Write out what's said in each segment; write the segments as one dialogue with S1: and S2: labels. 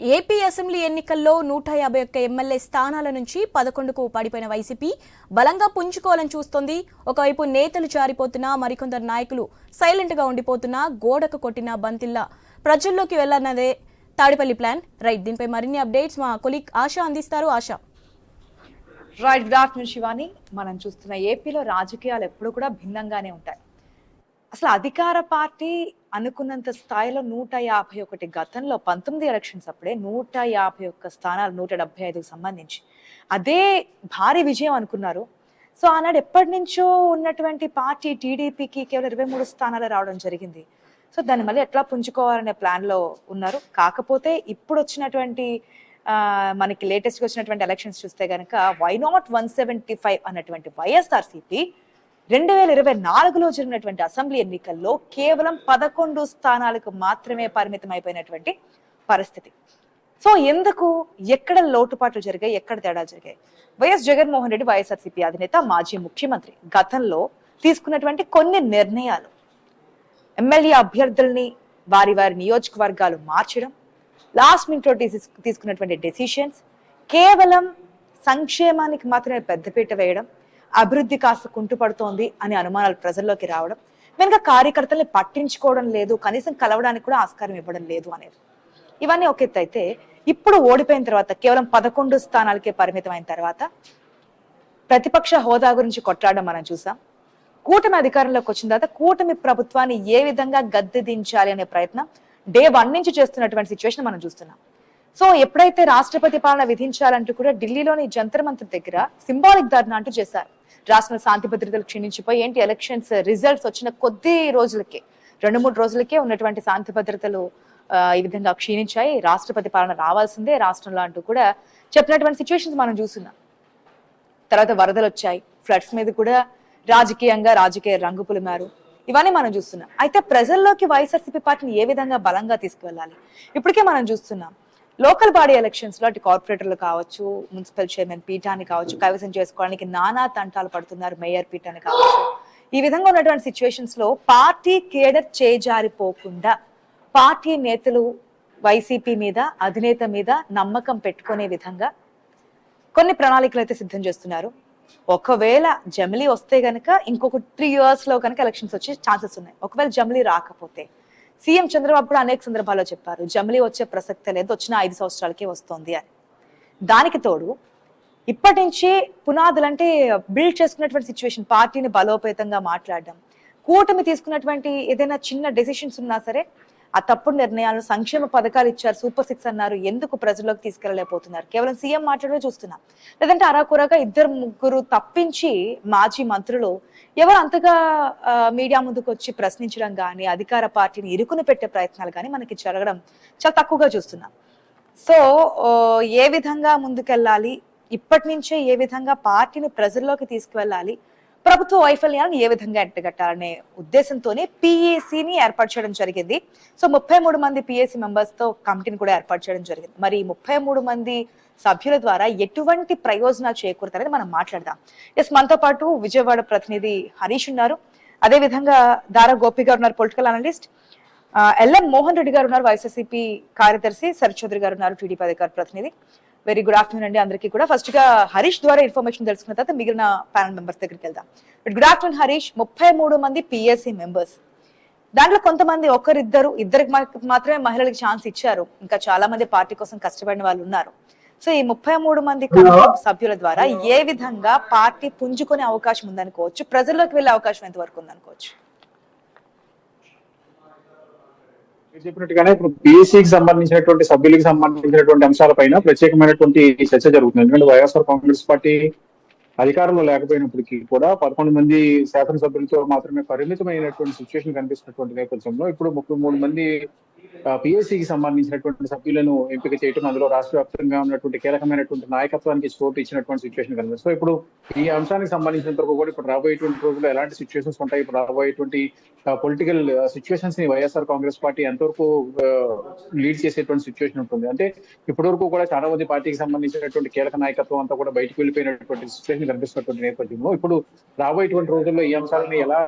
S1: AP assembly ఎన్నికల్లో నూట యాభై ఒక్క ఎమ్మెల్యే స్థానాల నుంచి పదకొండుకు పడిపోయిన వైసీపీ బలంగా పుంజుకోవాలని చూస్తోంది. ఒకవైపు నేతలు జారిపోతున్నా మరికొందరు నాయకులు సైలెంట్గా ఉండిపోతున్నా గోడకు కొట్టిన బంతిల్లా. ప్రజల్లోకి వెళ్ళన్నదే తాడిపల్లి ప్లాన్. రైట్ దీనిపై మరిన్ని అప్డేట్స్ మా కొలీగ్ ఆశ అందిస్తారు. Asha.
S2: Right good afternoon Shivani మనం చూస్తున్న ఏపీలో రాజకీయాలు ఎప్పుడు కూడా భిన్నంగానే ఉంటాయి. అసలు అధికార పార్టీ అనుకున్నంత స్థాయిలో నూట యాభై ఒకటి గతంలో పంతొమ్మిది ఎలక్షన్స్ అప్పుడే నూట యాభై ఒక్క స్థానాలు నూట డెబ్బై ఐదుకు సంబంధించి. అదే భారీ విజయం అనుకున్నారు. సో ఆనాడు ఎప్పటి నుంచో ఉన్నటువంటి పార్టీ టీడీపీకి కేవలం ఇరవై మూడు స్థానాలు రావడం జరిగింది. సో దాన్ని మళ్ళీ ఎట్లా పుంజుకోవాలనే ప్లాన్లో ఉన్నారు. కాకపోతే ఇప్పుడు వచ్చినటువంటి మనకి లేటెస్ట్గా వచ్చినటువంటి ఎలక్షన్స్ చూస్తే కనుక why not one seventy five అన్నటువంటి వైఎస్ఆర్సీపీ రెండు వేల ఇరవై నాలుగులో జరిగినటువంటి అసెంబ్లీ ఎన్నికల్లో కేవలం పదకొండు స్థానాలకు మాత్రమే పరిమితం అయిపోయినటువంటి పరిస్థితి. సో ఎందుకు? ఎక్కడ లోటుపాట్లు జరిగాయి? ఎక్కడ తేడా జరిగాయి? వైఎస్ జగన్మోహన్ రెడ్డి వైఎస్ఆర్సీపీ అధినేత మాజీ ముఖ్యమంత్రి గతంలో తీసుకున్నటువంటి కొన్ని నిర్ణయాలు. ఎమ్మెల్యే అభ్యర్థుల్ని వారి వారి నియోజకవర్గాలు మార్చడం లాస్ట్ మినిట్లో తీసుకున్నటువంటి డెసిషన్స్ కేవలం సంక్షేమానికి మాత్రమే పెద్దపీట వేయడం అభివృద్ధి కాస్త కుంటుపడుతోంది అనే అనుమానాలు ప్రజల్లోకి రావడం వెనుక కార్యకర్తల్ని పట్టించుకోవడం లేదు కనీసం కలవడానికి కూడా ఆస్కారం ఇవ్వడం లేదు అనేది. ఇవన్నీ ఒక ఎత్తు అయితే ఇప్పుడు ఓడిపోయిన తర్వాత కేవలం పదకొండు స్థానాలకే పరిమితమైన తర్వాత ప్రతిపక్ష హోదా గురించి కొట్లాడడం మనం చూసాం. కూటమి అధికారంలోకి వచ్చిన తర్వాత కూటమి ప్రభుత్వాన్ని ఏ విధంగా గద్దె దించాలి అనే ప్రయత్నం డే వన్ నుంచి చేస్తున్నటువంటి సిచ్యువేషన్ మనం చూస్తున్నాం. సో ఎప్పుడైతే రాష్ట్రపతి పాలన విధించాలంటూ కూడా ఢిల్లీలోని జంతర్ మంతర్ దగ్గర సింబాలిక్ ధర్నా అంటూ చేశారు. రాష్ట్ర శాంతి భద్రతలు క్షీణించిపోయి ఏంటి? ఎలక్షన్స్ రిజల్ట్స్ వచ్చిన కొద్ది రోజులకే రెండు మూడు రోజులకే ఉన్నటువంటి శాంతి భద్రతలు ఈ విధంగా క్షీణించాయి. రాష్ట్రపతి పాలన రావాల్సిందే రాష్ట్రంలో అంటూ కూడా చెప్పినటువంటి సిచ్యువేషన్స్ మనం చూస్తున్నాం. తర్వాత వరదలు వచ్చాయి. ఫ్లడ్స్ మీద కూడా రాజకీయంగా రాజకీయ రంగు పులిమారు. ఇవన్నీ మనం చూస్తున్నాం. అయితే ప్రజల్లోకి వైఎస్ఆర్సీపీ పార్టీని ఏ విధంగా బలంగా తీసుకువెళ్ళాలి? ఇప్పటికే మనం చూస్తున్నాం. లోకల్ బాడీ ఎలక్షన్స్లో అటు కార్పొరేటర్లు కావచ్చు మున్సిపల్ చైర్మన్ పీఠాన్ని కావచ్చు కైవసం చేసుకోవడానికి నానా తంటాలు పడుతున్నారు మేయర్ పీఠాన్ని కావచ్చు. ఈ విధంగా ఉన్నటువంటి సిచ్యువేషన్స్లో పార్టీ కేడర్ చేజారిపోకుండా పార్టీ నేతలు వైసీపీ మీద అధినేత మీద నమ్మకం పెట్టుకునే విధంగా కొన్ని ప్రణాళికలు అయితే సిద్ధం చేస్తున్నారు. ఒకవేళ జమిలీ వస్తే గనక ఇంకొక త్రీ ఇయర్స్లో కనుక ఎలక్షన్స్ వచ్చే ఛాన్సెస్ ఉన్నాయి. ఒకవేళ జమిలీ రాకపోతే సీఎం చంద్రబాబు కూడా అనేక సందర్భాల్లో చెప్పారు జమిలీ వచ్చే ప్రసక్తే లేదు వచ్చిన ఐదు సంవత్సరాలకే వస్తుంది అని. దానికి తోడు ఇప్పటి నుంచే పునాదులు అంటే బిల్డ్ చేసుకున్నటువంటి సిచ్యువేషన్ పార్టీని బలోపేతంగా మాట్లాడడం కూటమి తీసుకున్నటువంటి ఏదైనా చిన్న డెసిషన్స్ ఉన్నా సరే ఆ తప్పుడు నిర్ణయాలను సంక్షేమ పథకాలు ఇచ్చారు సూపర్ సిక్స్ అన్నారు. ఎందుకు ప్రజల్లోకి తీసుకెళ్ళలేకపోతున్నారు కేవలం సీఎం మాట్లాడమే చూస్తున్నాం. లేదంటే అరాకురగా ఇద్దరు ముగ్గురు తప్పించి మాజీ మంత్రులు ఎవరు అంతగా మీడియా ముందుకు వచ్చి ప్రశ్నించడం కానీ అధికార పార్టీని ఇరుకుని పెట్టే ప్రయత్నాలు కానీ మనకి జరగడం చాలా తక్కువగా చూస్తున్నాం. సో ఏ విధంగా ముందుకెళ్ళాలి? ఇప్పటి నుంచే ఏ విధంగా పార్టీని ప్రజల్లోకి తీసుకువెళ్ళాలి? ప్రభుత్వ వైఫల్యాలను ఏ విధంగా ఎంటగట్టాలనే ఉద్దేశంతోనే పిఏసీని ఏర్పాటు చేయడం జరిగింది. సో ముప్పై మూడు మంది పిఏసీ మెంబర్స్తో కమిటీని కూడా ఏర్పాటు చేయడం జరిగింది. మరి ముప్పై మూడు మంది సభ్యుల ద్వారా ఎటువంటి ప్రయోజనాలు చేకూరుతారని మనం మాట్లాడదాం. ఎస్ మనతో పాటు విజయవాడ ప్రతినిధి హరీష్ ఉన్నారు. అదే విధంగా దారా గోపి గారు ఉన్నారు political analyst LM Mohan Reddy గారు ఉన్నారు వైఎస్ఎస్సిపి కార్యదర్శి. సరిచౌదరి గారు ఉన్నారు టీడీపీ అధికార ప్రతినిధి. వెరీ గుడ్ ఆఫ్టర్నూన్ అండి అందరికీ కూడా. ఫస్ట్గా హరీష్ ద్వారా ఇన్ఫర్మేషన్ తెలుసుకున్న తర్వాత మిగిలిన ప్యానల్ మెంబర్స్ దగ్గరికి వెళ్దాం. Good afternoon Harish. ముప్పై మూడు మంది పిఎస్సి మెంబర్స్ దాంట్లో కొంతమంది ఒకరిద్దరు ఇద్దరికి మాత్రమే మహిళలకు ఛాన్స్ ఇచ్చారు. ఇంకా చాలా మంది పార్టీ కోసం కష్టపడిన వాళ్ళు ఉన్నారు. సో ఈ ముప్పై మూడు మంది సభ్యుల ద్వారా ఏ విధంగా పార్టీ పుంజుకునే అవకాశం ఉందనుకోవచ్చు ప్రజల్లోకి వెళ్ళే అవకాశం ఎంత వరకు ఉందనుకోవచ్చు?
S3: మీరు చెప్పినట్టుగానే ఇప్పుడు పిఎస్సికి సంబంధించినటువంటి సభ్యులకు సంబంధించినటువంటి అంశాలపైన ప్రత్యేకమైనటువంటి చర్చ జరుగుతుంది. ఎందుకంటే వైఎస్ఆర్ కాంగ్రెస్ పార్టీ అధికారంలో లేకపోయినప్పటికీ కూడా పదకొండు మంది శాసనసభ్యులతో మాత్రమే పరిమితమైనటువంటి సిచ్యువేషన్ కనిపిస్తున్నటువంటి నేపథ్యంలో ఇప్పుడు ముప్పై మూడు మంది పిఎస్సికి సంబంధించినటువంటి సభ్యులను ఎంపిక చేయటం అందులో రాష్ట్ర వ్యాప్తంగా ఉన్నటువంటి కీలకమైనటువంటి నాయకత్వానికి చోటు ఇచ్చినటువంటి సిచ్యువేషన్ కనిపిస్తుంది. సో ఇప్పుడు ఈ అంశానికి సంబంధించినంత వరకు కూడా ఇప్పుడు రాబోయేటువంటి రోజుల్లో ఎలాంటి సిచ్యువేషన్స్ ఉంటాయి? ఇప్పుడు రాబోయేటువంటి పొలిటికల్ సిచ్యువేషన్స్ని వైఎస్ఆర్ కాంగ్రెస్ పార్టీ ఎంతవరకు లీడ్ చేసేటువంటి సిచ్యువేషన్ ఉంటుంది? అంటే ఇప్పటి వరకు కూడా చాలా మంది పార్టీకి సంబంధించినటువంటి కీలక నాయకత్వం అంతా కూడా బయటకు వెళ్ళిపోయినటువంటి సిచ్యువేషన్ కనిపిస్తున్నటువంటి నేపథ్యంలో ఇప్పుడు రాబోయేటువంటి రోజుల్లో ఈ అంశాలని ఎలా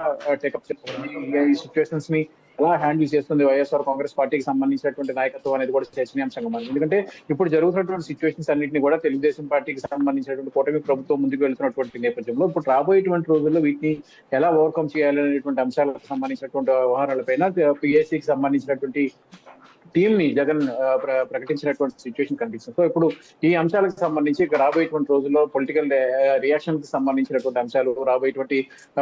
S3: టేకప్ చేసుకోవాలి ఈ సిచ్యువేషన్స్ని ఎలా హ్యాండిల్ చేస్తుంది వైఎస్ఆర్ కాంగ్రెస్ పార్టీకి సంబంధించినటువంటి నాయకత్వం అనేది కూడా చర్చనీయాంశంగా మారింది. ఎందుకంటే ఇప్పుడు జరుగుతున్నటువంటి సిచ్యువేషన్స్ అన్నింటినీ కూడా తెలుగుదేశం పార్టీకి సంబంధించినటువంటి కూటమి ప్రభుత్వం ముందుకు వెళ్తున్నటువంటి నేపథ్యంలో ఇప్పుడు రాబోయేటువంటి రోజుల్లో వీటిని ఎలా ఓవర్కమ్ చేయాలనేటువంటి అంశాలకు సంబంధించినటువంటి వ్యవహారాలపైన పిఎస్సికి సంబంధించినటువంటి టీమ్ని జగన్ ప్రకటించినటువంటి సిచ్యువేషన్ కనిపిస్తుంది. సో ఇప్పుడు ఈ అంశాలకు సంబంధించి రాబోయేటువంటి రోజుల్లో పొలిటికల్ రియాక్షన్కి సంబంధించినటువంటి అంశాలు రాబోయేటువంటి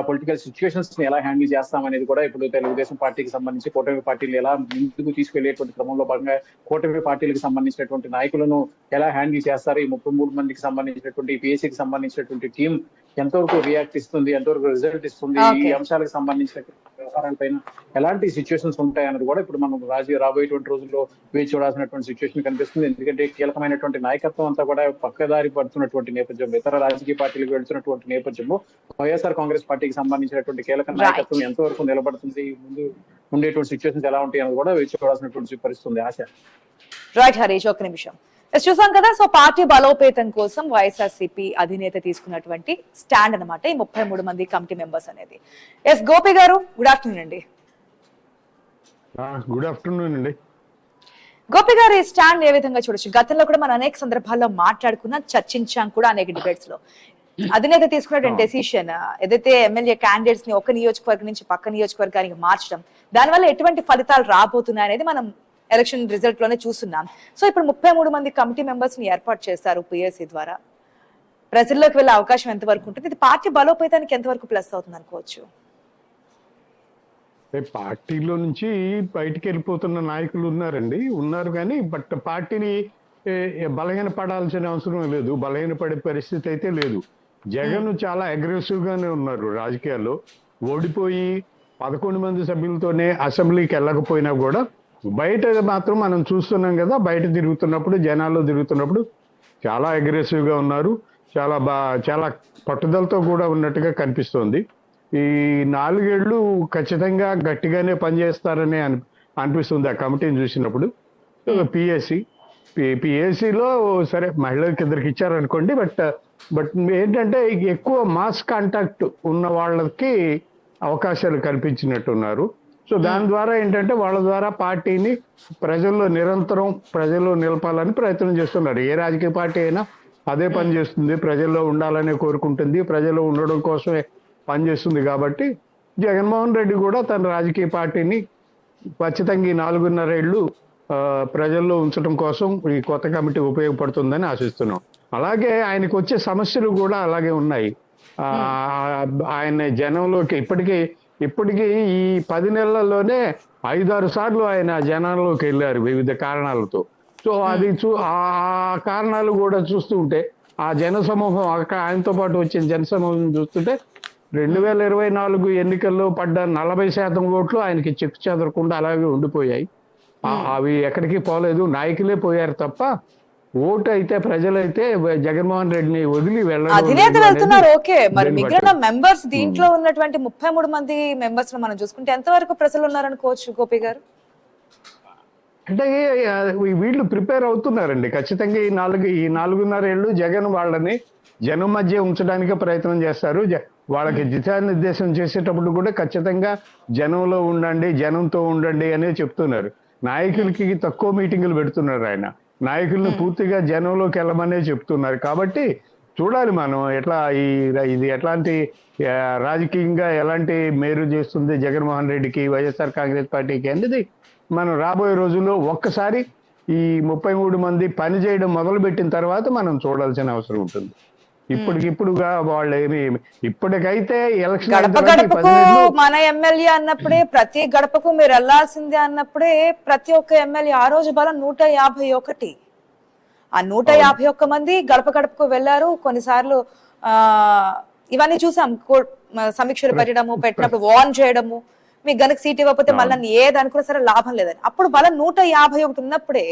S3: పొలిటికల్ సిచ్యువేషన్స్ని ఎలా హ్యాండిల్ చేస్తామనేది కూడా ఇప్పుడు తెలుగుదేశం పార్టీకి సంబంధించి కూటమి పార్టీలు ఎలా ముందుకు తీసుకెళ్ళేటువంటి క్రమంలో భాగంగా కూటమి పార్టీలకు సంబంధించినటువంటి నాయకులను ఎలా హ్యాండిల్ చేస్తారు? ఈ ముప్పై మూడు మందికి సంబంధించినటువంటి పిఎస్సికి సంబంధించినటువంటి టీం ఎంతవరకు రియాక్ట్ ఇస్తుంది ఎంతవరకు రిజల్ట్ ఇస్తుంది ఈ. అంశాలకు సంబంధించినటువంటి వ్యవహారాలపైన ఎలాంటి సిచ్యువేషన్స్ ఉంటాయి అన్నది కూడా ఇప్పుడు మనం రాజు రాబోయేటువంటి రోజుల్లో వేచి చూడాల్సినటువంటి సిచ్యువేషన్ కనిపిస్తుంది. ఎందుకంటే కీలకమైనటువంటి నాయకత్వం అంతా కూడా పక్కదారి పడుతున్నటువంటి నేపథ్యం ఇతర రాజకీయ పార్టీలకు వెళ్తున్నటువంటి నేపథ్యంలో వైఎస్ఆర్ కాంగ్రెస్ పార్టీకి సంబంధించినటువంటి కీలక నాయకత్వం ఎంతవరకు నిలబడుతుంది ముందు ఉండేటువంటి సిచ్యువేషన్స్ ఎలా ఉంటాయి అన్నది కూడా వేచి చూడాల్సినటువంటి పరిస్థితి ఉంది. ఆశ.
S2: రైట్ హరీష్ ఒక నిమిషం. చూసాం కదా సో పార్టీ బలోపేతం కోసం వైఎస్ఆర్సీపీ అధినేత తీసుకున్నటువంటి స్టాండ్ అన్నమాట ఈ ముప్పై మూడు మంది కమిటీ మెంబర్స్ అనేది. ఎస్ గోపి గారు గుడ్ ఆఫ్టర్నూన్ అండి.
S4: గుడ్ ఆఫ్టర్నూన్ అండి.
S2: గోపి గారు ఈ స్టాండ్ ఏ విధంగా చూడొచ్చు? గతంలో కూడా మనం అనేక సందర్భాల్లో మాట్లాడుకున్నాం చర్చించాం కూడా అనేక డిబేట్స్లో. అధినేత తీసుకున్నటువంటి డెసిషన్ ఏదైతే ఎమ్మెల్యే క్యాండిడేట్స్ని ఒక నియోజకవర్గం నుంచి పక్క నియోజకవర్గానికి మార్చడం దానివల్ల ఎటువంటి ఫలితాలు రాబోతున్నాయి అనేది మనం ఎలక్షన్ రిజల్ట్లోనే చూస్తున్నాం. సో ఇప్పుడు ముప్పై మూడు మంది కమిటీ మెంబర్స్ని ఏర్పాటు చేస్తారు పిఎస్సి ద్వారా. ప్రజల్లోకి వెళ్ళే అవకాశం ఎంతవరకు ఉంటుంది? ఇది పార్టీ బలోపేతానికి ఎంతవరకు ప్లస్ అవుతుంది అనుకోవచ్చు?
S4: పార్టీలో నుంచి బయటికి వెళ్ళిపోతున్న నాయకులు ఉన్నారండి. ఉన్నారు కానీ బట్ పార్టీని ఏ, బలహీనపడాల్సిన అవసరం లేదు. బలహీనపడే పరిస్థితి అయితే లేదు. జగన్ చాలా అగ్రెసివ్ గానే ఉన్నారు రాజకీయాల్లో. ఓడిపోయి పదకొండు మంది సభ్యులతోనే అసెంబ్లీకి వెళ్ళకపోయినా కూడా బయట మాత్రం మనం చూస్తున్నాం కదా బయట తిరుగుతున్నప్పుడు జనాల్లో తిరుగుతున్నప్పుడు చాలా అగ్రెసివ్గా ఉన్నారు. చాలా బా చాలా పట్టుదలతో కూడా ఉన్నట్టుగా కనిపిస్తోంది. ఈ నాలుగేళ్ళు ఖచ్చితంగా గట్టిగానే పనిచేస్తారని అని అనిపిస్తుంది ఆ కమిటీని చూసినప్పుడు. పిఎస్సి పిఎస్సిలో సరే మహిళలకి ఇద్దరికి ఇచ్చారనుకోండి బట్ బట్ ఏంటంటే ఎక్కువ మాస్ కాంటాక్ట్ ఉన్న వాళ్ళకి అవకాశాలు కల్పించినట్టున్నారు. సో దాని ద్వారా ఏంటంటే వాళ్ళ ద్వారా పార్టీని ప్రజల్లో నిరంతరం ప్రజల్లో నిలపాలని ప్రయత్నం చేస్తున్నారు. ఏ రాజకీయ పార్టీ అయినా అదే పని చేస్తుంది. ప్రజల్లో ఉండాలనే కోరుకుంటుంది. ప్రజల్లో ఉండడం కోసమే పనిచేస్తుంది కాబట్టి జగన్మోహన్ రెడ్డి కూడా తన రాజకీయ పార్టీని ఖచ్చితంగా ఈ నాలుగున్నర ఏళ్ళు ప్రజల్లో ఉంచడం కోసం ఈ కొత్త కమిటీ ఉపయోగపడుతుందని ఆశిస్తున్నాం. అలాగే ఆయనకు వచ్చే సమస్యలు కూడా అలాగే ఉన్నాయి. ఆయన జనంలోకి ఇప్పటికీ ఇప్పటికీ ఈ పది నెలల్లోనే ఐదారు సార్లు ఆయన జనాల్లోకి వెళ్ళారు వివిధ కారణాలతో. సో అది చూ ఆ కారణాలు కూడా చూస్తూ ఉంటే ఆ జన సమూహం ఆయనతో పాటు వచ్చిన జనసమూహం చూస్తుంటే రెండు వేల ఇరవై నాలుగు ఎన్నికల్లో పడ్డ నలభై శాతం ఓట్లు ఆయనకి చెక్కు చెదరకుండా అలాగే ఉండిపోయాయి. అవి ఎక్కడికి పోలేదు. నాయకులే పోయారు తప్ప ఓటు అయితే ప్రజలైతే జగన్మోహన్ రెడ్డిని వదిలి లేదు
S2: వెళ్తున్నారు ఓకే. మరి మిగిలిన. మెంబర్స్ దీంట్లో ఉన్నటువంటి ముప్పై మూడు మంది మెంబర్స్ మనం చూసుకుంటే ఎంతవరకు ప్రజలు ఉన్నారనుకోవచ్చు గోపి గారు?
S4: అంటే వీళ్ళు ప్రిపేర్ అవుతున్నారండి. ఖచ్చితంగా ఈ నాలుగు ఈ నాలుగున్నర ఏళ్ళు జగన్ వాళ్ళని జనం మధ్య ఉంచడానికి ప్రయత్నం చేస్తారు. వాళ్ళకి దిశానిర్దేశం చేసేటప్పుడు కూడా ఖచ్చితంగా జనంలో ఉండండి జనంతో ఉండండి అనే చెప్తున్నారు. నాయకులకి తక్కువ మీటింగులు పెడుతున్నారు ఆయన. నాయకుల్ని పూర్తిగా జనంలోకి వెళ్ళమనే చెప్తున్నారు. కాబట్టి చూడాలి మనం ఎట్లా ఈ ఇది ఎట్లాంటి రాజకీయంగా ఎలాంటి మేలు చేస్తుంది జగన్మోహన్ రెడ్డికి వైఎస్ఆర్ కాంగ్రెస్ పార్టీకి అనేది మనం రాబోయే రోజుల్లో ఒక్కసారి ఈ ముప్పై మూడు మంది పని చేయడం మొదలు పెట్టిన తర్వాత మనం చూడాల్సిన అవసరం ఉంటుంది. ఇప్పటికిప్పుడుగా వాళ్ళు ఏమి ఇప్పటికైతే ఎలక్షన్
S2: గడప గడపకు మన ఎమ్మెల్యే అన్నప్పుడే ప్రతి గడపకు మీరు వెళ్ళాల్సిందే అన్నప్పుడే ప్రతి ఒక్క ఎమ్మెల్యే ఆ రోజు బలం నూట యాభై ఒకటి. ఆ నూట యాభై ఒక్క మంది గడప గడపకు వెళ్ళారు కొన్నిసార్లు ఆ ఇవన్నీ చూసాం సమీక్షలు పెట్టడము పెట్టినప్పుడు వార్న్ చేయడము. మీకు గనక సీట్ ఇవ్వకపోతే మళ్ళీ ఏది అనుకున్నా సరే లాభం లేదని. అప్పుడు బలం నూట యాభై ఒకటి ఉన్నప్పుడే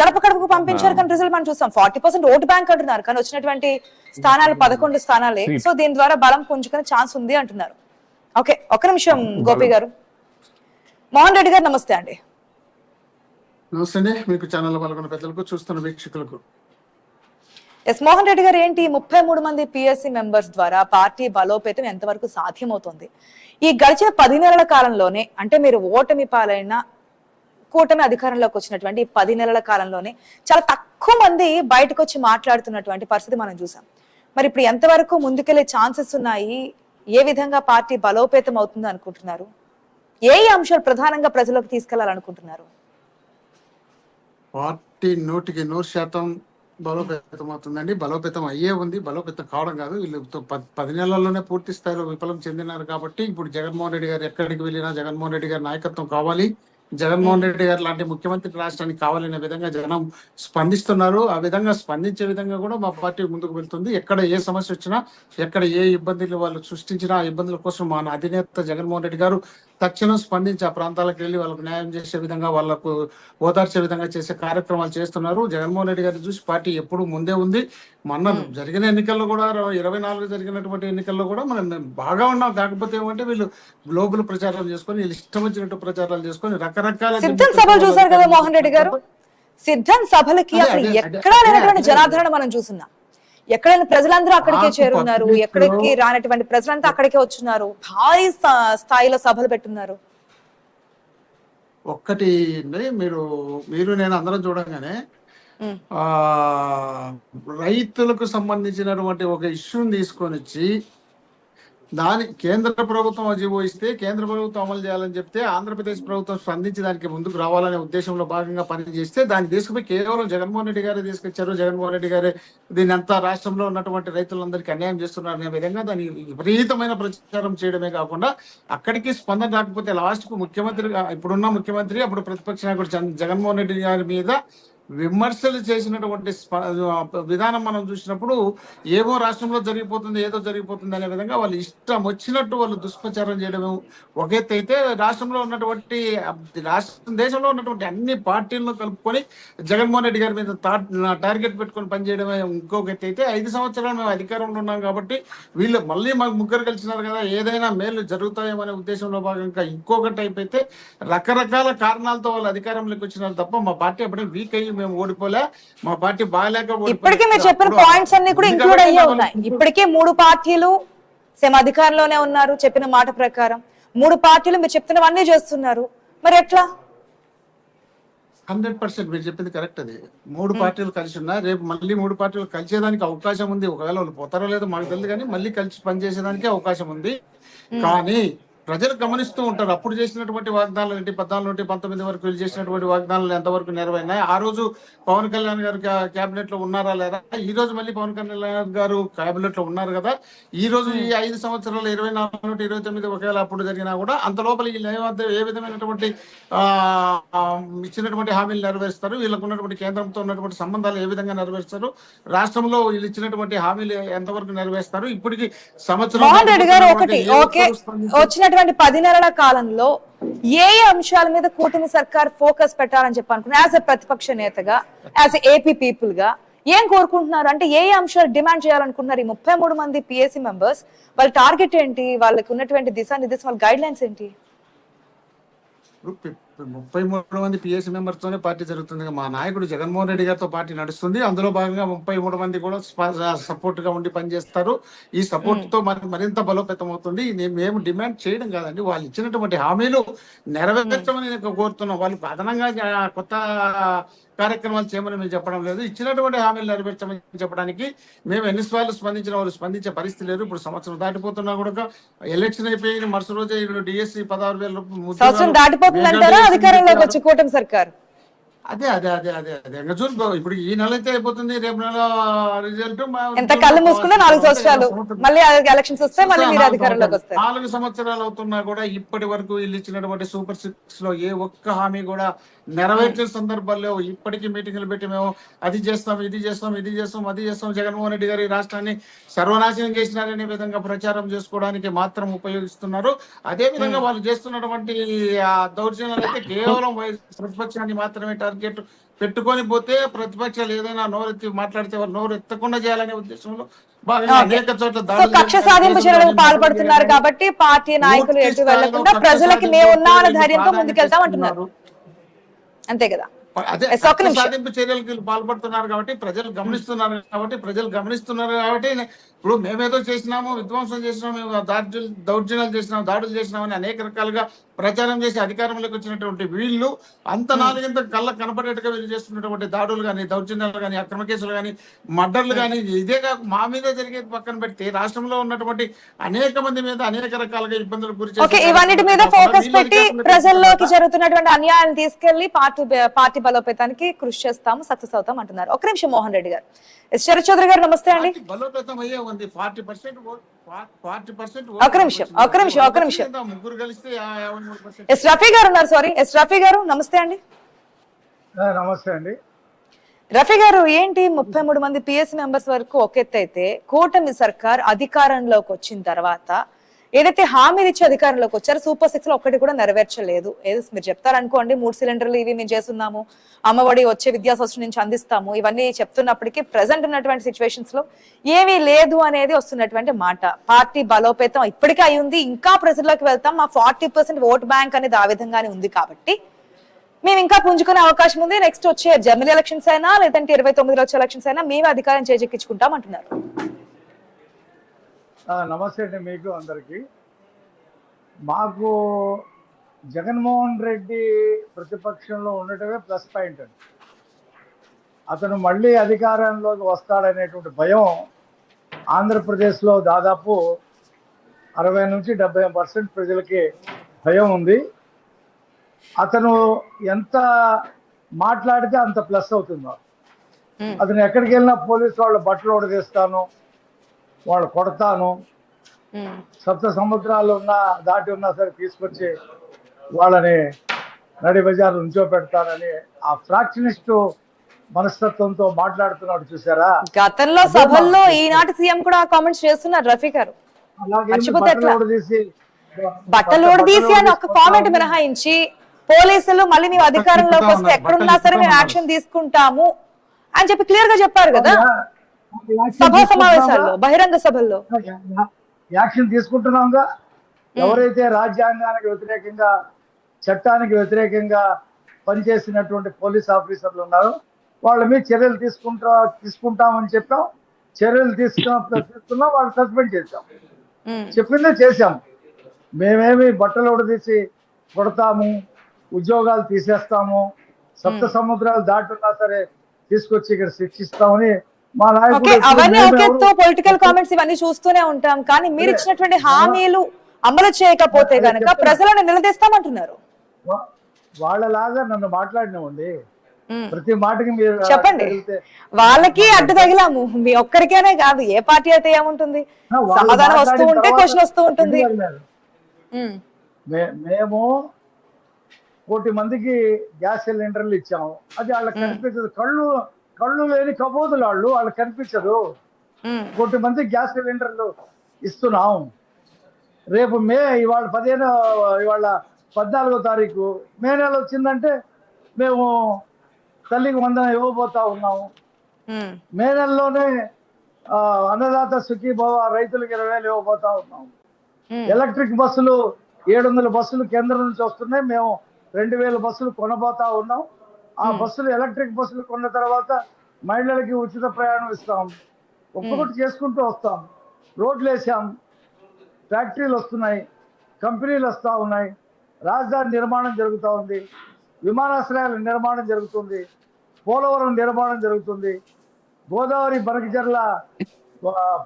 S2: గడప గడపకు పంపించారు కానీ రిజల్ట్ మనం చూసాం ఫార్టీ పర్సెంట్ ఓటు బ్యాంక్ అంటున్నారు కానీ వచ్చినటువంటి స్థానాలు పదకొండు స్థానాలే. సో దీని ద్వారా బలం పుంజుకునే ఛాన్స్ ఉంది అంటున్నారు. ఓకే ఒక నిమిషం గోపి గారు. మోహన్ రెడ్డి గారు నమస్తే అండి.
S5: నమస్తే మీకు ఛానల్ పాల్గొన్న పెద్దలకు చూస్తున్న వీక్షకులకు.
S2: ఎస్ మోహన్ రెడ్డి గారు ఏంటి? ముప్పై మూడు మంది పిఎస్సి మెంబర్స్ ద్వారా పార్టీ బలోపేతం ఎంతవరకు సాధ్యమవుతుంది? ఈ గడిచిన పది నెలల కాలంలోనే అంటే మీరు ఓటమి పాలైన కూటమి అధికారంలోకి వచ్చినటువంటి ఈ పది నెలల కాలంలోనే చాలా తక్కువ మంది బయటకు వచ్చి మాట్లాడుతున్నటువంటి పరిస్థితి మనం చూసాం. మరి ఇప్పుడు ఎంతవరకు ముందుకెళ్ళే ఛాన్సెస్ ఉన్నాయి? ఏ విధంగా పార్టీ బలోపేతం అవుతుంది అనుకుంటున్నారు? ఏ అంశాలు ప్రధానంగా ప్రజలకు తీసుకెళ్ళాలనుకుంటున్నారు?
S5: పార్టీ నూటికి నూరు శాతం బలోపేతం అవుతుందండి. బలోపేతం అయ్యే ఉంది. బలోపేతం కావడం కాదు. వీళ్ళు పది నెలల్లోనే పూర్తి స్థాయిలో విఫలం చెందినారు కాబట్టి ఇప్పుడు జగన్మోహన్ రెడ్డి గారు ఎక్కడికి వెళ్ళినా జగన్మోహన్ రెడ్డి గారి నాయకత్వం కావాలి. జగన్మోహన్ రెడ్డి గారు లాంటి ముఖ్యమంత్రి రాష్ట్రానికి కావాలనే విధంగా జనం స్పందిస్తున్నారు. ఆ విధంగా స్పందించే విధంగా కూడా మా పార్టీ ముందుకు వెళ్తుంది. ఎక్కడ ఏ సమస్య వచ్చినా ఎక్కడ ఏ ఇబ్బందులు వాళ్ళు సృష్టించినా ఆ ఇబ్బందుల కోసం మా అధినేత జగన్మోహన్ రెడ్డి గారు తక్షణం స్పందించి ఆ ప్రాంతాలకు వెళ్ళి వాళ్ళకు న్యాయం చేసే విధంగా వాళ్ళకు ఓదార్చే విధంగా చేసే కార్యక్రమాలు చేస్తున్నారు. జగన్మోహన్ రెడ్డి గారిని చూసి పార్టీ ఎప్పుడు ముందే ఉంది. మొన్న జరిగిన ఎన్నికల్లో కూడా ఇరవై నాలుగు జరిగినటువంటి ఎన్నికల్లో కూడా మనం బాగా ఉన్నాం. కాకపోతే ఏమంటే వీళ్ళు గ్లోబల్ ప్రచారం చేసుకొని వీళ్ళు ఇష్టం వచ్చినట్టు ప్రచారాలు చేసుకొని రకరకాల
S2: సిద్ధం సభలు చూసారు కదా మోహన్ రెడ్డి గారు? సిద్ధం సభలకి అసలు ఎక్కడా లేనటువంటి. జనాదరణ మనం చూస్తున్నాం. ఎక్కడైనా ప్రజలందరూ అక్కడికే చేరున్నారు. ఎక్కడికి రానటువంటి ప్రజలంతా అక్కడికే వచ్చున్నారు భారీ స్థా- స్థాయిలో సభలు పెట్టున్నారు.
S5: ఒక్కటి మీరు మీరు నేను అందరం చూడగానే రైతులకు సంబంధించినటువంటి ఒక ఇష్యూని తీసుకొని వచ్చి దాని కేంద్ర ప్రభుత్వం జీవో ఇస్తే కేంద్ర ప్రభుత్వం అమలు చేయాలని చెప్తే ఆంధ్రప్రదేశ్ ప్రభుత్వం స్పందించి దానికి ముందుకు రావాలనే ఉద్దేశంలో భాగంగా పనిచేస్తే దాన్ని తీసుకుపోయి కేవలం జగన్మోహన్ రెడ్డి గారే తీసుకొచ్చారు. జగన్మోహన్ రెడ్డి గారే దీని అంతా రాష్ట్రంలో ఉన్నటువంటి రైతులందరికీ అన్యాయం చేస్తున్నారు అనే విధంగా దాని విపరీతమైన ప్రచారం చేయడమే కాకుండా అక్కడికి స్పందన రాకపోతే లాస్ట్కు ముఖ్యమంత్రి ఇప్పుడున్న ముఖ్యమంత్రి అప్పుడు ప్రతిపక్ష నాయకుడు జగన్మోహన్ రెడ్డి గారి మీద విమర్శలు చేసినటువంటి విధానం మనం చూసినప్పుడు ఏమో రాష్ట్రంలో జరిగిపోతుంది ఏదో జరిగిపోతుంది అనే విధంగా వాళ్ళు ఇష్టం వచ్చినట్టు వాళ్ళు దుష్ప్రచారం చేయడం ఒక ఎత్తు అయితే రాష్ట్రంలో ఉన్నటువంటి రాష్ట్ర దేశంలో ఉన్నటువంటి అన్ని పార్టీలను కలుపుకొని జగన్మోహన్ రెడ్డి గారి మీద తా- టార్గెట్ పెట్టుకొని పనిచేయడమే ఇంకొక ఎత్తు అయితే ఐదు సంవత్సరాలు మేము అధికారంలో ఉన్నాం కాబట్టి వీళ్ళు మళ్ళీ మాకు ముగ్గురు కలిసినారు కదా ఏదైనా మేలు జరుగుతాయేమనే ఉద్దేశంలో భాగంగా ఇంకొక టైప్ అయితే రకరకాల కారణాలతో వాళ్ళు అధికారంలోకి వచ్చినారు తప్ప మా పార్టీ అప్పుడే వీక్ అయ్యి మేము ఓడిపోలే మా పార్టీ బాగాలేక.
S2: ఇప్పటికే మీరు చెప్పిన పాయింట్స్ అన్ని కూడా ఇంక్లూడ్ అయ్యే ఉన్నాయి. ఇప్పటికే మూడు పార్టీలు సేమ్ అధికారంలోనే ఉన్నారు చెప్పిన మాట ప్రకారం. మూడు పార్టీలు మీరు చెప్తున్నవన్నీ చేస్తున్నారు. మరి ఎట్లా?
S5: హండ్రెడ్ పర్సెంట్ మీరు చెప్పింది కరెక్ట్ అది. మూడు పార్టీలు కలిసి ఉన్నా రేపు మళ్ళీ మూడు పార్టీలు కలిసేదానికి అవకాశం ఉంది. ఒకవేళ వాళ్ళు పోతారో లేదో మాకు తెలియదు కానీ మళ్ళీ కలిసి పనిచేసేదానికి అవకాశం ఉంది. కానీ ప్రజలు గమనిస్తూ ఉంటారు. అప్పుడు చేసినటువంటి వాగ్దానాలు ఏంటి? పద్నాలుగు నుండి పంతొమ్మిది వరకు వీళ్ళు చేసినటువంటి వాగ్దానాలు ఎంతవరకు నెరవేరినాయి? ఆ రోజు పవన్ కళ్యాణ్ గారు కేబినెట్లో ఉన్నారా లేదా? ఈ రోజు మళ్ళీ పవన్ కళ్యాణ్ గారు కేబినెట్లో ఉన్నారు కదా? ఈ రోజు ఈ ఐదు సంవత్సరాలు ఇరవై నాలుగు నుండి ఇరవై తొమ్మిది ఒకవేళ అప్పుడు జరిగినా కూడా అంత లోపల వీళ్ళు ఏ విధమైనటువంటి ఇచ్చినటువంటి హామీలు నెరవేరుస్తారు? వీళ్ళకు ఉన్నటువంటి కేంద్రంతో ఉన్నటువంటి సంబంధాలు ఏ విధంగా నెరవేరుస్తారు? రాష్ట్రంలో వీళ్ళు ఇచ్చినటువంటి హామీలు ఎంతవరకు నెరవేరుస్తారు? ఇప్పటికి సంవత్సరం
S2: మోహన్ వచ్చినటువంటి పది నెలల కాలంలో ఏ అంశాల మీద కూటమి సర్కార్ ఫోకస్ పెట్టాలని చెప్పి అనుకున్నారు? యాజ్ ఎ ప్రతిపక్ష నేతగా యాజ్ ఏపీ పీపుల్గా ఏం కోరుకుంటున్నారు? అంటే ఏ అంశాలు డిమాండ్ చేయాలనుకుంటున్నారు? ఈ ముప్పై మూడు మంది పిఎస్సి మెంబర్స్ వాళ్ళ టార్గెట్ ఏంటి? వాళ్ళకి ఉన్నటువంటి దిశానిర్దేశం వాళ్ళ గైడ్ లైన్స్ ఏంటి
S5: ముప్పై మూడు మంది పిఎస్సీ మెంబర్స్ తోనే పార్టీ జరుగుతుంది మా నాయకుడు జగన్మోహన్ రెడ్డి గారితో పార్టీ నడుస్తుంది. అందులో భాగంగా ముప్పై మూడు మంది కూడా సపోర్ట్గా ఉండి పనిచేస్తారు. ఈ సపోర్ట్తో మరి మరింత బలోపేతం అవుతుంది మేము డిమాండ్ చేయడం కాదండి. వాళ్ళు ఇచ్చినటువంటి హామీలు నెరవేర్చమని నేను కోరుతున్నాం. వాళ్ళు అదనంగా కొత్త కార్యక్రమాలు చేయమని మేము చెప్పడం లేదు. ఇచ్చినటువంటి హామీలు నెరవేర్చమని చెప్పడానికి మేము ఎన్నిసార్లు స్పందించిన వాళ్ళు స్పందించే పరిస్థితి లేదు. ఇప్పుడు సంవత్సరం దాటిపోతున్నా కూడా ఎలక్షన్ అయిపోయిన మరుసటి రోజే డిఎస్సి పదహారు వేల రూపాయలు
S2: సంవత్సరం దాటిపోతుందంటారా? అధికారంలోకి వచ్చి కూటమి సర్కార్?
S5: అదే అదే అదే అదే అదే. ఇంకా చూసుకో ఇప్పుడు ఈ నెల అయితే అయిపోతుంది రేపు నెల రిజల్ట్
S2: ఎంత కళ్ళు మూసుకున్నా నాలుగు సంవత్సరాలు. మళ్ళీ ఎలక్షన్స్ వస్తే మళ్ళీ మీరు అధికారంలోకి వస్తారు.
S5: నాలుగు సంవత్సరాలు అవుతున్నా కూడా ఇప్పటి వరకు వీళ్ళు ఇచ్చినటువంటి సూపర్ సిక్స్లో ఏ ఒక్క హామీ కూడా నెరవేర్చిన సందర్భాల్లో ఇప్పటికీ మీటింగ్లు పెట్టి మేము అది చేస్తాం ఇది చేస్తాం ఇది చేస్తాం అది చేస్తాం. జగన్మోహన్ రెడ్డి గారి రాష్ట్రాన్ని సర్వనాశనం చేసినారనే విధంగా ప్రచారం చేసుకోవడానికి మాత్రం ఉపయోగిస్తున్నారు. అదే విధంగా వాళ్ళు చేస్తున్నటువంటి దౌర్జన్యాలు అయితే కేవలం ప్రతిపక్షాన్ని మాత్రమే టార్గెట్ పెట్టుకొని పోతే ప్రతిపక్షాలు ఏదైనా నోరెత్తి మాట్లాడితే నోరు ఎత్తకుండా చేయాలనే ఉద్దేశంలో
S2: కక్ష. సాధింపు చర్యలకు పాల్పడుతున్నారు కాబట్టి పార్టీ నాయకులు ఎటు
S5: వెళ్ళకుండా
S2: ప్రజలకి ధైర్యంతో ముందుకెళ్తాం అంటున్నారు. అంతే కదా
S5: అదే. సాధింపు చర్యలకు పాల్పడుతున్నారు కాబట్టి ప్రజలు గమనిస్తున్నారు కాబట్టి ప్రజలు గమనిస్తున్నారు కాబట్టి ఇప్పుడు మేమేదో చేసినాము విధ్వంసం చేసినాము మేము దాడులు దౌర్జన్యాలు చేసినాము దాడులు చేసినామని అనేక రకాలుగా ప్రచారం చేసి అధికారంలోకి వచ్చినటువంటి వీళ్ళు అంత నాలుగింత కళ్ళ కనపడేట్టుగా వీళ్ళు చేస్తున్నటువంటి దాడులు కానీ దౌర్జన్యాలు కానీ అక్రమ కేసులు కానీ మర్డర్లు కానీ ఇదే కాక మా మీద జరిగేది పక్కన పెడితే రాష్ట్రంలో ఉన్నటువంటి అనేక మంది మీద అనేక రకాలుగా ఇబ్బందులు గురి
S2: ఓకే
S5: చేస్తున్నారు.
S2: ఇవన్నిటి మీద ఫోకస్ పెట్టి ప్రజల్లోకి జరుగుతున్నటువంటి అన్యాయాన్ని తీసుకెళ్ళి పార్టీ పార్టీ బలోపేతానికి కృషి చేస్తాము సక్సెస్ అవుతాం అంటున్నారు. ఒక నిమిషం మోహన్ రెడ్డి గారు. ఎస్. శరత్ చౌదరి గారు నమస్తే అండి.
S5: బలోపేతం అయ్యే ఉంది. ఫార్టీ పర్సెంట్
S2: ఒక్క నిమిషం, ఒక్క నిమిషం, ఒక్క నిమిషం. ఎస్ రఫీ గారు ఉన్నారు సారీ. ఎస్ రఫీ గారు నమస్తే అండి.
S6: నమస్తే అండి.
S2: రఫీ గారు ఏంటి ముప్పై మూడు మంది పిఎస్ మెంబర్స్ వరకు ఒక ఎత్తు అయితే కూటమి సర్కార్ అధికారంలోకి వచ్చిన తర్వాత ఏదైతే హామీలు ఇచ్చి అధికారంలోకి వచ్చారో సూపర్ సిక్స్లో ఒక్కటి కూడా నెరవేర్చలేదు. ఏదో మీరు చెప్తారనుకోండి మూడు సిలిండర్లు ఇవి మేము చేస్తున్నాము అమ్మఒడి వచ్చే విద్యా సంస్థ నుంచి అందిస్తాము ఇవన్నీ చెప్తున్నప్పటికీ ప్రజెంట్ ఉన్నటువంటి సిచ్యువేషన్స్లో ఏమీ లేదు అనేది వస్తున్నటువంటి మాట. పార్టీ బలోపేతం ఇప్పటికే అయ్యింది ఇంకా ప్రజల్లోకి వెళ్తాం మా ఫార్టీ పర్సెంట్ ఓట్ బ్యాంక్ అనేది ఆ విధంగానే ఉంది కాబట్టి మేము ఇంకా పుంజుకునే అవకాశం ఉంది. నెక్స్ట్ వచ్చే జర్మనీ ఎలక్షన్స్ అయినా లేదంటే ఇరవై తొమ్మిదిలో వచ్చే ఎలక్షన్స్ అయినా మేమే అధికారం చేజెక్కించుకుంటాం అంటున్నారు.
S6: నమస్తే అండి మీకు అందరికి. మాకు జగన్మోహన్ రెడ్డి ప్రతిపక్షంలో ఉండటమే ప్లస్ పాయింట్ అండి. అతను మళ్ళీ అధికారంలోకి వస్తాడనేటువంటి భయం ఆంధ్రప్రదేశ్లో దాదాపు అరవై నుంచి డెబ్బై పర్సెంట్ ప్రజలకి భయం ఉంది. అతను ఎంత మాట్లాడితే అంత ప్లస్ అవుతుందో. అతను ఎక్కడికి వెళ్ళినా పోలీసు వాళ్ళ బట్టలు ఉడదీస్తాను వాళ్ళు కొడతాను. సప్త సముద్రాలు ఉన్నా దాటి ఉన్నా సరే తీసుకొచ్చి వాళ్ళని నడి బజార్ ఉంచో పెడతానని ఆ ఫ్రాక్షనిస్ట్ మనస్తత్వంతో మాట్లాడుతున్నాడు చూసారా?
S2: గతంలో సభల్లో ఈనాటి సీఎం కూడా కామెంట్స్ చేస్తున్నారు రఫీ గారు?
S6: బట్టలు తీసి
S2: అని ఒక కామెంట్ మినహాయించి పోలీసులు మళ్ళీ మేము అధికారంలోకి వస్తే ఎక్కడున్నా సరే మేము యాక్షన్ తీసుకుంటాము అని చెప్పి క్లియర్గా చెప్పారు కదా? సభా సమావేశాల్లో బహిరంగ సభల్లో.
S6: యాక్షన్ తీసుకుంటున్నాంగా ఎవరైతే రాజ్యాంగానికి వ్యతిరేకంగా చట్టానికి వ్యతిరేకంగా పనిచేసినటువంటి పోలీస్ ఆఫీసర్లు ఉన్నారో వాళ్ళ మీద చర్యలు తీసుకుంటా తీసుకుంటామని చెప్పాం. చర్యలు తీసుకున్నా తీసుకున్నా వాళ్ళు సస్పెండ్ చేశాం. చెప్పిందే చేశాం. మేమేమి బట్టలు ఉడదీసి కొడతాము ఉద్యోగాలు తీసేస్తాము సప్త సముద్రాలు దాటున్నా సరే తీసుకొచ్చి ఇక్కడ శిక్షిస్తామని మా
S2: ఓకే
S6: నాయకుడు
S2: అవన్నీ ఎత్తు పొలిటికల్ కామెంట్స్ ఇవన్నీ చూస్తూనే ఉంటాం. కానీ మీరు ఇచ్చినటువంటి హామీలు అమలు చేయకపోతే గనక ప్రజలను నిలదీస్తామంటున్నారు.
S6: వాళ్ళలాగా నన్ను మాట్లాడినవ్వండి
S2: ఉమ్.
S6: ప్రతి మాటకి మీరు
S2: చెప్పండి. వాళ్ళకి అడ్డు తగిలాము. మీ ఒక్కరికేనే కాదు ఏ పార్టీ అయితే ఏముంటుంది?
S6: "ఆ, వాళ్ళు
S2: సమాధానం వస్తూ ఉంటే క్వశ్చన్ వస్తూ ఉంటుంది.
S6: మేము కోటి మందికి గ్యాస్ సిలిండర్లు ఇచ్చాము. అది వాళ్ళకి కనిపించదు. కళ్ళు కళ్ళు లేని కబోదులు వాళ్ళు
S2: ఉమ్,
S6: కోటి మంది గ్యాస్ సిలిండర్లు ఇస్తున్నాం. రేపు మే ఇవాళ పదిహేను ఇవాళ పద్నాలుగో తారీఖు. మే నెల వచ్చిందంటే మేము తల్లికి వందన ఇవ్వబోతా ఉన్నాము. మే నెలలోనే అన్నదాత సుఖీభవ రైతులకు ఇరవై వేలు ఇవ్వబోతా ఉన్నాం
S2: ఉమ్,
S6: ఎలక్ట్రిక్ బస్సులు ఏడు వందల బస్సులు కేంద్రం నుంచి వస్తున్నాయి. మేము రెండు వేల బస్సులు కొనబోతా ఉన్నాం. ఆ బస్సులు ఎలక్ట్రిక్ బస్సులు కొన్న తర్వాత మహిళలకి ఉచిత ప్రయాణం ఇస్తాం. ఒక్కొక్కటి చేసుకుంటూ వస్తాం. రోడ్లు వేసాం. ఫ్యాక్టరీలు వస్తున్నాయి. కంపెనీలు వస్తూ ఉన్నాయి. రాజధాని నిర్మాణం జరుగుతూ ఉంది. విమానాశ్రయాల నిర్మాణం జరుగుతుంది. పోలవరం నిర్మాణం జరుగుతుంది. గోదావరి బనకజర్ల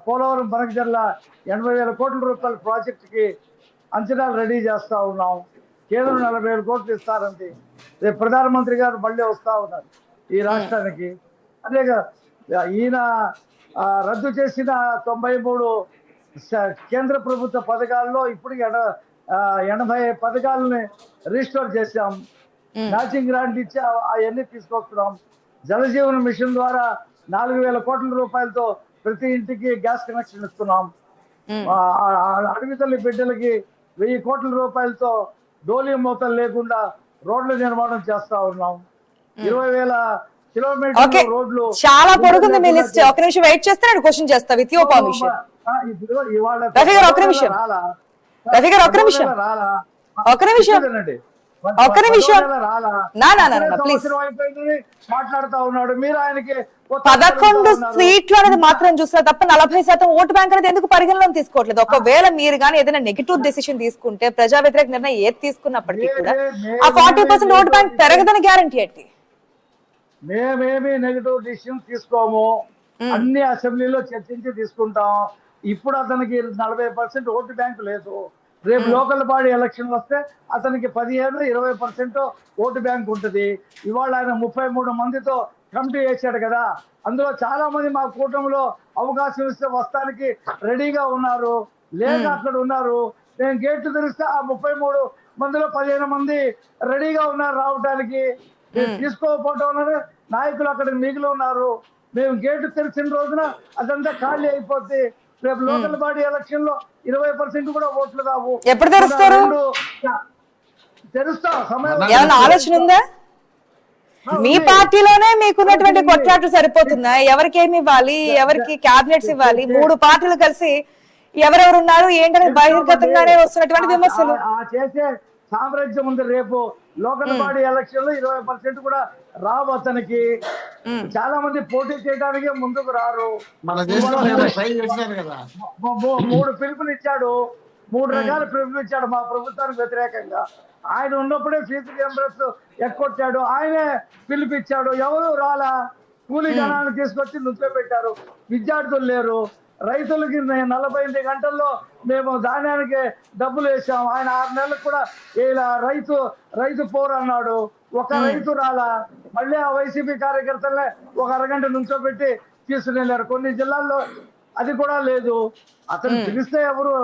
S6: పోలవరం బనకజర్ల ఎనభై వేల కోట్ల రూపాయల ప్రాజెక్టుకి అంచనాలు రెడీ చేస్తా ఉన్నాం. కేంద్రం నలభై వేల కోట్లు ఇస్తారంది రేపు ప్రధానమంత్రి గారు మళ్ళీ వస్తా ఉన్నారు ఈ రాష్ట్రానికి. అదే కదా ఈయన రద్దు చేసిన తొంభై మూడు కేంద్ర ప్రభుత్వ పథకాల్లో ఇప్పుడు ఆ, ఎనభై పథకాలని రిజిస్టోర్ చేశాం. మ్యాచింగ్ గ్రాంట్ ఇచ్చి అవన్నీ తీసుకొస్తున్నాం. జలజీవన మిషన్ ద్వారా నాలుగు వేల కోట్ల రూపాయలతో ప్రతి ఇంటికి గ్యాస్ కనెక్షన్ ఇస్తున్నాం. అడవి తల్లి బిడ్డలకి వెయ్యి కోట్ల రూపాయలతో డోలియం మూతలు లేకుండా రోడ్ల నిర్మాణం చేస్తా ఉన్నాం ఇరవై వేల
S2: ఓకే
S6: కిలోమీటర్ల రోడ్లు
S2: చాలా పొడుగుంది మీ లిస్ట్ ఒక నిమిషం వెయిట్ చేస్తే నేను క్వశ్చన్ చేస్తా విత్ యువర్ పర్మిషన్ రవి గారు, ఒక్క నిమిషం.
S6: రాలా?
S2: రవి గారు, ఒక్క నిమిషం. ఒక్క నిమిషం. ఒక్క నిమిషం. నా, నా,
S6: అయిపోయిందని మాట్లాడుతా ఉన్నాడు మీరు ఆయనకి
S2: పదకొండు. సీట్లు అనేది మాత్రం చూస్తారు తప్ప నలభై శాతం ఓటు బ్యాంక్ అనేది ఎందుకు పరిగణలోకి తీసుకోవట్లేదు? ఒకవేళ మీరు కానీ ఏదైనా నెగిటివ్ డెసిషన్ తీసుకుంటే ప్రజా వ్యతిరేక నిర్ణయం ఏది తీసుకున్నప్పటికీ కూడా ఆ ఫార్టీ పర్సెంట్ ఓటు బ్యాంక్ పెరగదని గ్యారంటీ ఏంటి?
S6: మేమేమి నెగిటివ్ డిసిషన్ తీసుకోము. అన్ని అసెంబ్లీలో చర్చించి తీసుకుంటాం. ఇప్పుడు అతనికి నలభై పర్సెంట్ ఓటు బ్యాంక్ లేదు. రేపు లోకల్ బాడీ ఎలక్షన్ వస్తే అతనికి పదిహేను ఇరవై పర్సెంట్ ఓటు బ్యాంక్ ఉంటుంది. ఇవాళ ఆయన ముప్పై మూడు మందితో కమిటీ వేశాడు కదా. అందులో చాలా మంది మా కూటమిలో అవకాశం ఇస్తే వస్తానికి రెడీగా ఉన్నారు. లేక అక్కడ ఉన్నారు. నేను గేట్లు తెరిస్తే ఆ ముప్పై మూడు మందిలో పదిహేను మంది రెడీగా ఉన్నారు రావడానికి తీసుకోకపోవటం వల్లనే నాయకులు అక్కడ మిగిలి ఉన్నారు. మేము గేటు తెరిచిన రోజున అదంతా ఖాళీ అయిపోద్ది. రేపు లోకల్ బాడీ ఎలక్షన్లో ఇరవై పర్సెంట్ కూడా ఓట్లు కావు
S2: ఎప్పుడు తెరుస్తారు?
S6: తెరుస్తా సమయం
S2: ఆలోచన ఉందా? మీ పార్టీలోనే మీకున్నటువంటి కొట్లాట్లు సరిపోతుందా? ఎవరికి ఏమి ఇవ్వాలి ఎవరికి క్యాబినెట్స్ ఇవ్వాలి? మూడు పార్టీలు కలిసి ఎవరెవరు ఉన్నారు ఏంటనేది బహిర్గతంగానే వస్తున్నటువంటి విమర్శలు.
S6: చేసే సామ్రాజ్యం ఉంది రేపు. లోకల్ బాడీ ఎలక్షన్లో ఇరవై పర్సెంట్ కూడా రావు అతనికి. చాలా మంది పోటీ చేయడానికి ముందుకు రారు. మూడు పిలుపులు ఇచ్చాడు మూడు రకాల పిలుపులు ఇచ్చాడు మా ప్రభుత్వానికి వ్యతిరేకంగా. ఆయన ఉన్నప్పుడే ఫీజు రియంబర్స్ ఎక్కొచ్చాడు. ఆయనే పిలిపిచ్చాడు. ఎవరు రాలా? కూలీ జనాన్ని తీసుకొచ్చి నుంచోబెట్టారు విద్యార్థులు లేరు. రైతులకి నలభై ఎనిమిది గంటల్లో మేము ధాన్యానికి డబ్బులు వేసాం ఆయన ఆరు నెలలకు కూడా ఇలా రైతు రైతు పోరు అన్నాడు. ఒక రైతు రాలా? మళ్ళీ ఆ వైసీపీ కార్యకర్తలనే ఒక అరగంట నుంచోబెట్టి తీసుకుని వెళ్ళారు కొన్ని జిల్లాల్లో అది కూడా లేదు. అతను పిలిస్తే ఎవరు?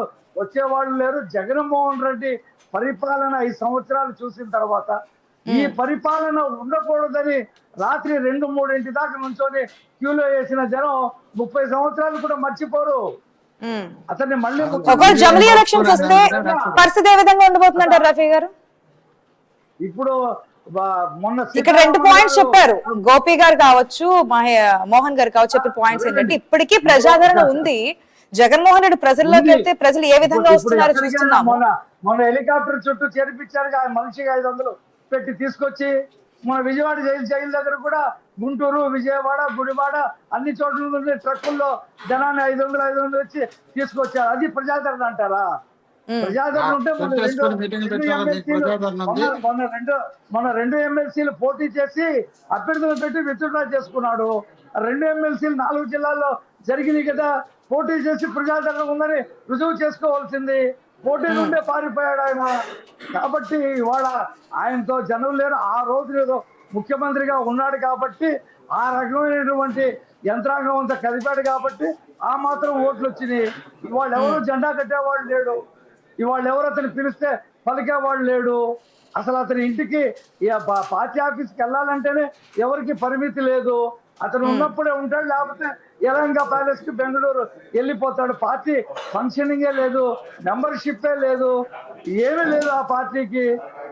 S6: వచ్చేవాళ్ళు లేరు. జగన్మోహన్ రెడ్డి పరిపాలన ఐదు సంవత్సరాలు చూసిన తర్వాత ఈ పరిపాలన ఉండకూడదని రాత్రి రెండు మూడింటి దాకా నుంచొని క్యూలో వేసిన జనం ముప్పై సంవత్సరాలు కూడా మర్చిపోరు. అతన్ని మళ్ళీ
S2: ఒకవేళ జమిలీ ఎలక్షన్స్ వస్తే పరిస్థితి ఏ విధంగా ఉండబోతుందంటారు రఫీ గారు?
S6: ఇప్పుడు మొన్న
S2: ఇక్కడ రెండు పాయింట్స్ చెప్పారు. గోపి గారు కావచ్చు మహే- మోహన్ గారు కావచ్చు చెప్పిన పాయింట్స్ ఏంటంటే ఇప్పటికీ ప్రజాదరణ ఉంది. జగన్మోహన్ రెడ్డి ప్రజల్లోకి వెళ్తే ప్రజలు ఏ విధంగా వస్తున్నారో చూస్తున్నాము.
S6: మొన్న మొన్న హెలికాప్టర్ చుట్టూ చేర్పించారు మనిషికి ఐదు వందలు పెట్టి తీసుకొచ్చి మన విజయవాడ జైలు జైలు దగ్గర కూడా గుంటూరు విజయవాడ గుడివాడ అన్ని చోట్ల నుండి ట్రక్కుల్లో జనాన్ని ఐదు వందలు ఐదు వందలు వచ్చి తీసుకొచ్చారు. అది ప్రజాదరణ అంటారా? ప్రజాదరణ ఉంటే మొన్న రెండు- మన రెండు ఎమ్మెల్సీలు పోటీ చేసి అభ్యర్థులు పెట్టి విత్డ్రా చేసుకున్నాడు. రెండు ఎమ్మెల్సీలు నాలుగు జిల్లాల్లో జరిగినాయి కదా. పోటీ చేసి ప్రజాదరణ ఉందని రుజువు చేసుకోవాల్సింది. పోటీ నుండే పారిపోయాడు ఆయన. కాబట్టి ఇవాళ ఆయనతో జనం లేరు. ఆ రోజు ఏదో ముఖ్యమంత్రిగా ఉన్నాడు కాబట్టి ఆ రకమైనటువంటి యంత్రాంగం అంతా కదిపాడు కాబట్టి ఆ మాత్రం ఓట్లు వచ్చినాయి. ఇవాళ ఎవరు జెండా కట్టేవాళ్ళు లేడు. ఇవాళ ఎవరు అతను పిలిస్తే పలికేవాడు లేడు. అసలు అతని ఇంటికి పార్టీ ఆఫీస్కి వెళ్ళాలంటేనే ఎవరికి పరిమితి లేదు. అతను ఉన్నప్పుడే ఉంటాడు లేకపోతే ఎలంగా ప్యాలెస్కి బెంగళూరు వెళ్ళిపోతాడు? పార్టీ ఫంక్షనింగే లేదు మెంబర్షిప్పే లేదు ఏమీ లేదు ఆ పార్టీకి.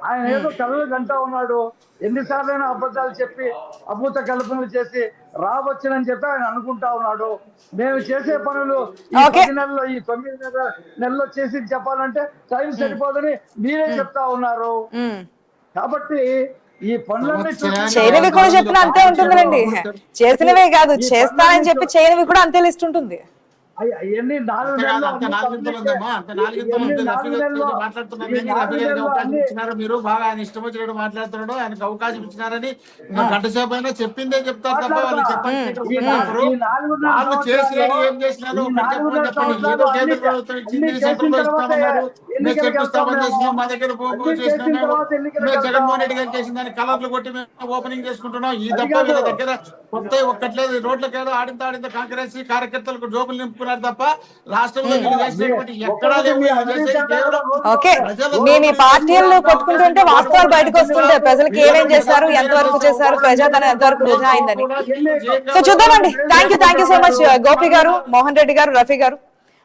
S6: ఆయన ఏదో కలలు గంటా ఉన్నాడు. ఎన్నిసార్లైనా అబద్ధాలు చెప్పి అభూత కల్పనలు చేసి రావచ్చునని చెప్పి ఆయన అనుకుంటా ఉన్నాడు. మేము చేసే పనులు ఈ. పది నెలల్లో ఈ తొమ్మిది నెలల నెలల్లో చేసి చెప్పాలంటే టైం సరిపోదని మీరే చెప్తా ఉన్నారు. కాబట్టి ఈ
S2: చేయనివి కూడా చెప్పిన అంతే ఉంటుందిలేండి. చేసినవే కాదు చేస్తానని చెప్పి చేయనివి కూడా అంతే లిస్ట్ ఉంటుంది.
S6: నాలుగు నెలలు
S5: ఇచ్చినారు మీరు? బాగా ఆయన ఇష్టం వచ్చినట్టు మాట్లాడుతున్నాడు ఆయనకు అవకాశం ఇచ్చినారని గంట సేపు అయినా చెప్పిందే చెప్తారు తప్ప వాళ్ళు
S6: నాలుగున్నర
S5: వాళ్ళు
S6: సంవత్సరాలు-
S5: ఏం చేసినారు చెప్పండి ఏదో కేంద్ర ప్రభుత్వం ఇచ్చింది ఇస్తామన్నారు మేము చేసినాం మా. దగ్గర మేము. జగన్మోహన్ రెడ్డి గారు చేసిన దాన్ని కలర్లు కొట్టి మేము ఓపెనింగ్ చేసుకుంటున్నాం. ఈ తప్ప. వీళ్ళ దగ్గర కొత్త ఒక్కట్లేదు. రోడ్లకి ఏదో ఆడింత ఆడింత కాంగ్రెస్ కార్యకర్తలకు జోబులు నింపుకున్నారు తప్ప రాష్ట్రంలో వీళ్ళు చేసేటువంటి ఎక్కడా లేవు. వీళ్ళు చేసేది కేవలం
S2: ఓకే. మీ మీ పార్టీలు కొట్టుకుంటుంటే వాస్తవాలు బయటకు వస్తుంటాయి. ప్రజలకు ఏమేం చేశారు? ఎంతవరకు చేశారు? ప్రజాధనం ఎంతవరకు వృధా అయిందని. సో చూద్దామండి. Thank you thank you so much Gopi గారు మోహన్ రెడ్డి గారు రఫీ గారు.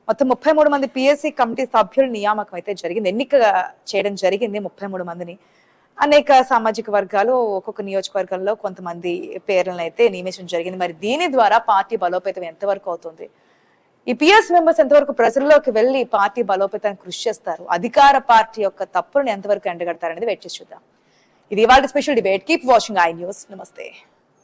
S2: మొత్తం ముప్పై మూడు మంది పిఎస్సి కమిటీ సభ్యుల నియామకం అయితే జరిగింది. ఎన్నిక చేయడం జరిగింది ముప్పై మూడు మందిని. అనేక సామాజిక వర్గాలు ఒక్కొక్క నియోజకవర్గంలో కొంతమంది పేర్లను అయితే నియమించడం జరిగింది. మరి దీని ద్వారా పార్టీ బలోపేతం ఎంతవరకు అవుతుంది? ఈ పిఎస్ మెంబర్స్ ఎంతవరకు ప్రజల్లోకి వెళ్ళి పార్టీ బలోపేతానికి కృషి చేస్తారు? అధికార పార్టీ యొక్క తప్పులను ఎంతవరకు ఎండగడతారనేది వెయిట్ చేసి చూద్దాం. ఇది ఇవాళ special debate. Keep watching I News. నమస్తే.